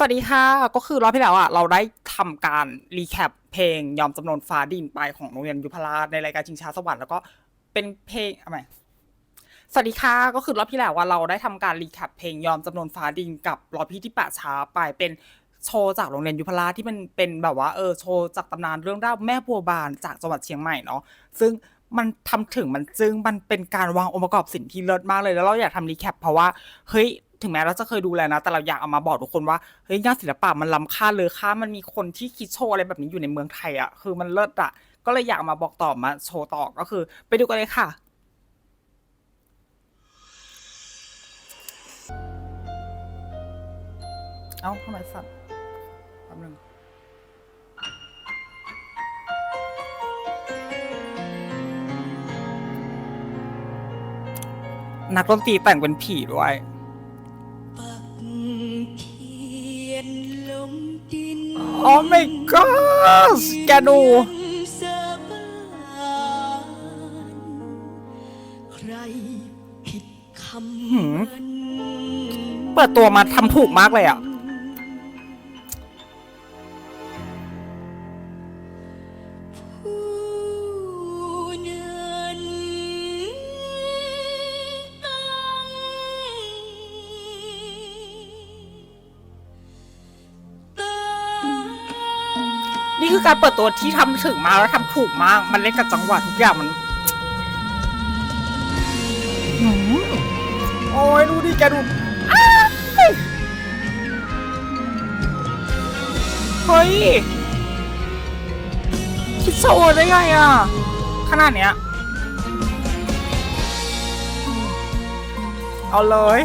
สวัสดีค่ะ ก็คือรอบที่แล้วอะเราได้ทำการรีแคปเพลงยอมจำนนฟ้าดินไปของโรงเรียนยุพราชในรายการชิงช้าสวรรค์แล้วก็เป็นเพลงอะไรสวัสดีค่ะก็คือรอบที่แล้วว่าเราได้ทำการรีแคปเพลงยอมจำนนฟ้าดินกับรอบพี่ที่ป่าช้าไปเป็นโชว์จากโรงเรียนยุพราชที่มันเป็นแบบว่าเออโชว์จากตำนานเรื่องราวแม่บัวบานจากจังหวัดเชียงใหม่เนาะซึ่งมันทำถึงมันจึงมันเป็นการวางองค์ประกอบสินที่เลิศมากเลยแล้วเราอยากทำรีแคปเพราะว่าเฮ้ย ถึงแม้เราจะเคยดูแลนะ แต่เราอยากเอามาบอกทุกคนว่าเฮ้ยงานศิลปะมันล้ำค่าเลยค่ามันมีคนที่คิดโชว์อะไรแบบนี้อยู่ในเมืองไทยอะคือมันเลิศอะก็เลยอยากมาบอกต่อมาโชว์ต่อก็คือ ไปดูกันเลยค่ะเอ้าทำไมสั่นแป๊บนึงนักดนตรีแต่งเป็นผีด้วย โอ้ไม่ก็แกดูสาบานใครผิดคำหืมเปิดตัวมาทำถูกมากเลยอะ คือการเปิดตัวที่ทำถึงมากแล้วทำถูกมาก มันเล่นกับจังหวะทุกอย่างมันหืมโอ้ยดูดิแกดูอ้ายเฮ้ย คิดโชว์ได้ไงอะ ขนาดเนี้ย เอาเลย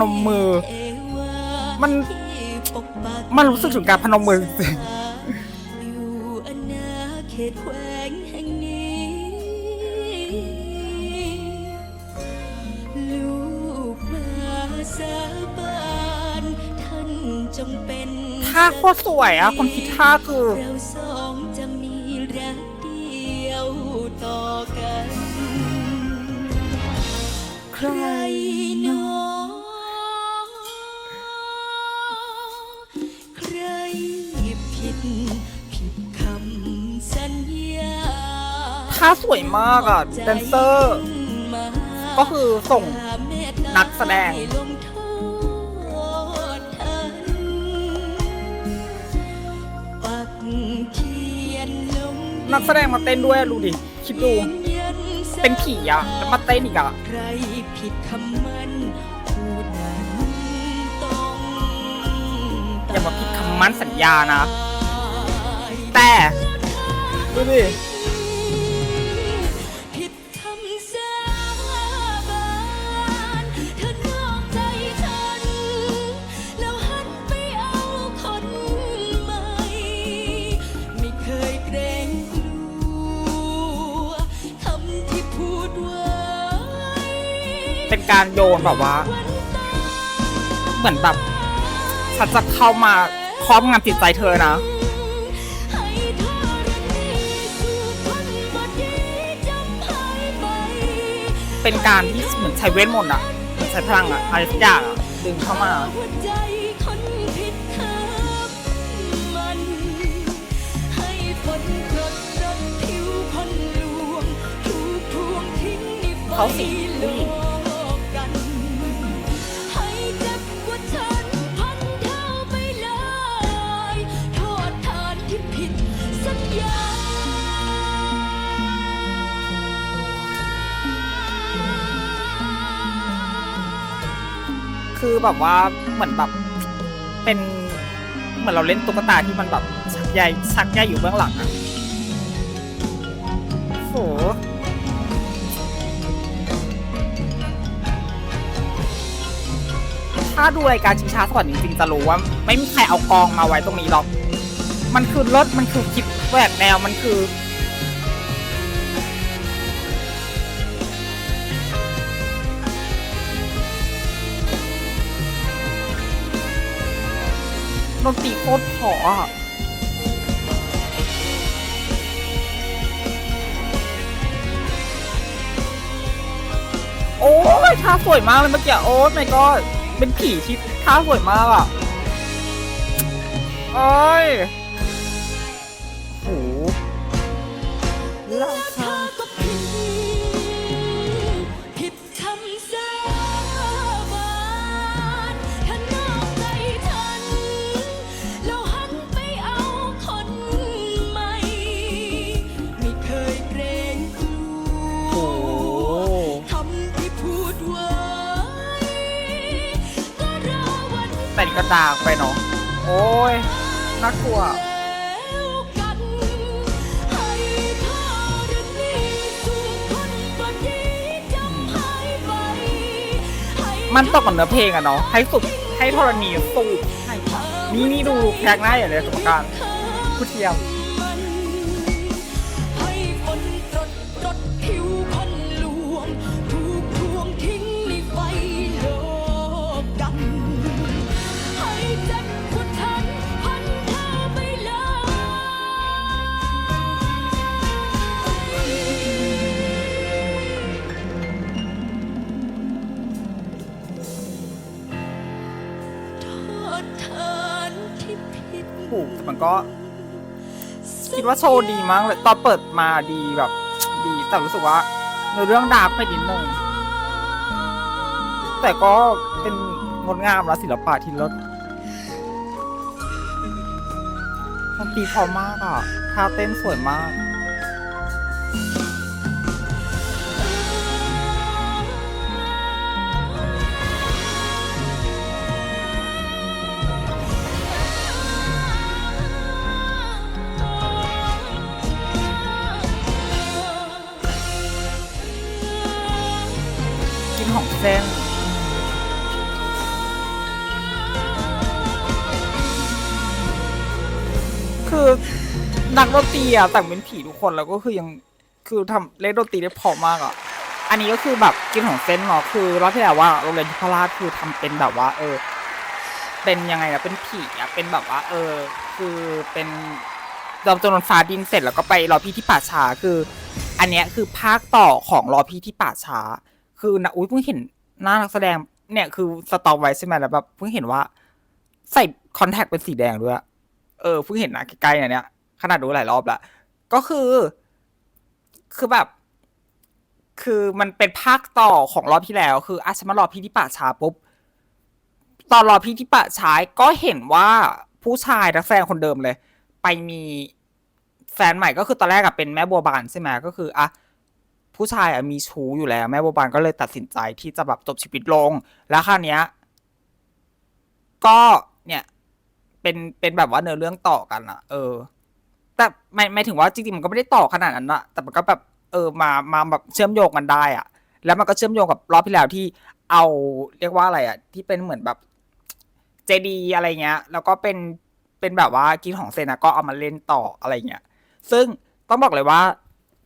นมมือเทวามันที่ปกปักมันรู้สึกถึงการพนมมือจริงอยู่อนาเขตแขวงแห่งนี้ลูกมาสาบานท่านจงเป็นท่าโคตรสวยอะคนคิดท่าคือเราสองจะมีรักเดียวต่อกันใครหน ท่าสวยมากอะแดนเซอร์ ก็คือส่งนักแสดงนักเขียนลงนักแสดงมาเต้นด้วยอะดูดิ คิดดู เป็นผีอะแล้วมาเต้นอีกอะ ใครผิดคำมันผู้นั้นต้องอย่ามาผิดคำมั่นสัญญานะ แต่ ดูดิ เป็นการโยนแบบว่า เหมือนแบบฉันจะเข้ามาครอบงำจิตใจเธอนะให้ธรณีสู่คนบ่ดีจำหายไปเป็นการที่เหมือนใช้เวทมนต์อะเหมือนใช้พลังอะอะไรสักอย่างอะดึงเข้ามาหัวใจคนผิด คือแบบว่าเหมือนแบบเป็นเหมือนเราเล่นตุ๊กตาที่มันแบบชักใยชักใยอยู่เบื้องหลังอะโหถ้าดูรายการชิงช้าสวรรค์จริงๆจะรู้ว่า ไม่มีใครเอากองมาไว้ตรงนี้หรอก มันคือรถมันคือคิดแหวกแนวมันคือ ดนตรีโคตรพออะโอ้ยท่าสวยมากเลยเมื่อกี้โอ้ยไม่ก็เป็นผีที่ท่าสวยมากอะโอ้ยโหเล่า ต่างไปเนาะโอ้ยน่ากลัวแล้วกันให้ธรณีสู่คนบ่ดีจำหายไปให้มันตกกับเนื้อเพลงอะเนาะให้สุดให้ธรณีสู่นี่นี่ดูแพกหน้าอย่างเลยสมการผู้เทียม ถูกแต่มันก็คิดว่าโชว์ดีมากเลยตอนเปิดมาดีแบบดีแต่รู้สึกว่าในเรื่องดาร์กไปนิดนึงแต่ก็เป็นงดงามและศิลปะที่เลิศมันตีพอมากอะท่าเต้นสวยมาก เส้น คือนักดนตรีอะแต่งเป็นผีทุกคนแล้วก็คือยังคือทำเล่นดนตรีได้พอมากอะอันนี้ก็คือแบบกินของเส้นเนาะคือรอบที่แล้วว่าโรงเรียนยุพราชคือทำเป็นแบบว่า เออ เป็นยังไงอะเป็นผีอะเป็นแบบว่า เออ คือเป็นดอมจำนนฟ้าดินเสร็จแล้วก็ไปรอพี่ที่ป่าช้าคือ อันเนี้ยคือภาคต่อของรอพี่ที่ป่าช้า คือนะอุ้ยเพิ่งเห็นหน้านักแสดง เนี่ยคือสต็อกไว้ใช่ไหมแล้วแบบเพิ่งเห็นว่า ใส่คอนแทคเป็นสีแดงด้วยเออเพิ่งเห็นนะใกล้ๆเนี่ยขนาดดูหลายรอบละก็คือ คือแบบ คือมันเป็นภาคต่อของรอบที่แล้ว คืออาฉันมารอพี่ที่ป่าช้าปุ๊บตอนรอพี่ที่ป่าช้าก็เห็นว่าผู้ชายนักแสดงคนเดิมเลย ไปมีแฟนใหม่ก็คือตอนแรกอะเป็นแม่บัวบานใช่ไหมก็คืออะ ผู้ชายอะมีชู้อยู่แล้ว แม่บัวบานก็เลยตัดสินใจที่จะแบบจบชีวิตลง แล้วคราวเนี้ย ก็เนี่ยเป็นเป็นแบบว่าเนื้อเรื่องต่อกันอะเออ แต่ไม่ไม่ถึงว่าจริงๆมันก็ไม่ได้ต่อขนาดนั้นอะแต่มันก็แบบเออมามาแบบเชื่อมโยงกันได้อะแล้วมันก็เชื่อมโยงกับรอบที่แล้วที่เอาเรียกว่าอะไรอะที่เป็นเหมือนแบบเจดีอะไรเงี้ย แล้วก็เป็นเป็นแบบว่ากินของเซนนะก็เอามาเล่นต่ออะไรเงี้ย ซึ่งต้องบอกเลยว่า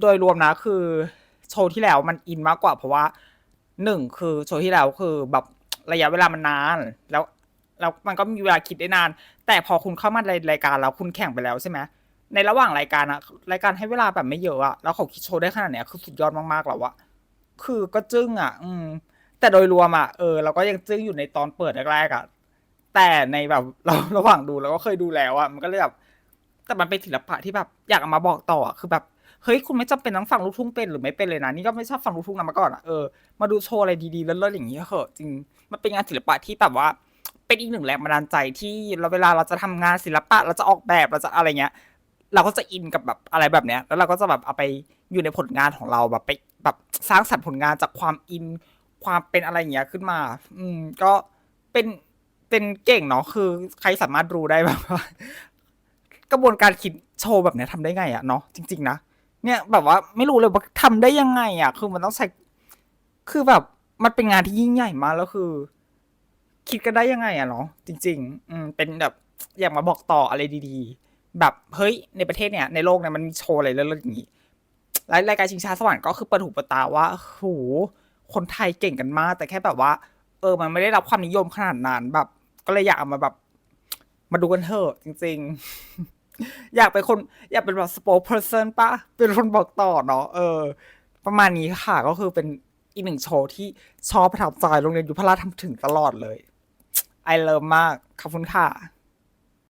โดยรวมนะคือ โชว์ที่แล้วมันอินมากกว่า เพราะว่าหนึ่งคือโชว์ที่แล้วคือแบบระยะเวลามันนาน แล้วแล้วมันก็มีเวลาคิดได้นาน แต่พอคุณเข้ามาในรายการแล้วคุณแข่งไปแล้วใช่ไหมในระหว่างรายการอะรายการให้เวลาแบบไม่เยอะอะแล้วเขาคิดโชว์ได้ขนาดเนี้ยคือสุดยอดมากๆแล้วอะคือก็จึ้งอะอืม แต่โดยรวมอะเออเราก็ยังจึ้งอยู่ในตอนเปิดแรกๆอะแต่ในแบบเราระหว่างดูเราก็เคยดูแล้วอะมันก็เลยแบบแต่มันเป็นศิลปะที่แบบอยากเอามาบอกต่ออะคือแบบ เฮ้ยคุณไม่จำเป็นต้องฟังลูกทุ่งเป็นหรือไม่เป็นเลยนะนี่ก็ไม่ชอบฟังลูกทุ่งนะมาก่อนอะเออมาดูโชว์อะไรดีๆเลิศๆอย่างนี้เหอะจริงมันเป็นงานศิลปะที่แบบว่าเป็นอีกหนึ่งแรงบันดาลใจที่เราเวลาเราจะทำงานศิลปะเราจะออกแบบเราจะอะไรเงี้ย เราก็จะอินกับแบบอะไรแบบเนี้ย แล้วเราก็จะแบบเอาไปอยู่ในผลงานของเราแบบไปแบบสร้างสรรค์ผลงานจากความอินความเป็นอะไรอย่างเงี้ยขึ้นมา อืม ก็เป็นเป็นเก่งเนาะคือ ใครสามารถรู้ได้แบบว่ากระบวนการคิดโชว์แบบเนี้ยทำได้ไงอะเนาะจริง ๆ นะ เนี่ยแบบว่าไม่รู้เลยว่าทำได้ยังไงอะคือมันต้องใช้คือแบบ มันเป็นงานที่ยิ่งใหญ่มากแล้วคือ คิดกันได้ยังไงอะเนาะจริง ๆ อืมเป็นแบบอยากมาบอกต่ออะไรดีๆ แบบเฮ้ยในประเทศเนี่ย ในโลกเนี่ยมันมีโชว์อะไรเลิศๆอย่างนี้รายรายการชิงช้าสวรรค์ก็คือเปิดหูเปิดตาว่าโหคนไทยเก่งกันมาก แต่แค่แบบว่า เออ มันไม่ได้รับความนิยมขนาดนั้นแบบ ก็เลยอยากเอามาแบบ มาดูกันเถอะจริง ๆ อยากเป็นคน อยากเป็นแบบสปอคเพอร์เซนปะเป็นคนบอกต่อเนาะเออ ประมาณนี้ค่ะก็คือเป็นอีกหนึ่งโชว์ที่ชอบประทับใจโรงเรียนยุพราชทำถึงตลอดเลย ไอเลิฟมาก ขอบคุณค่ะ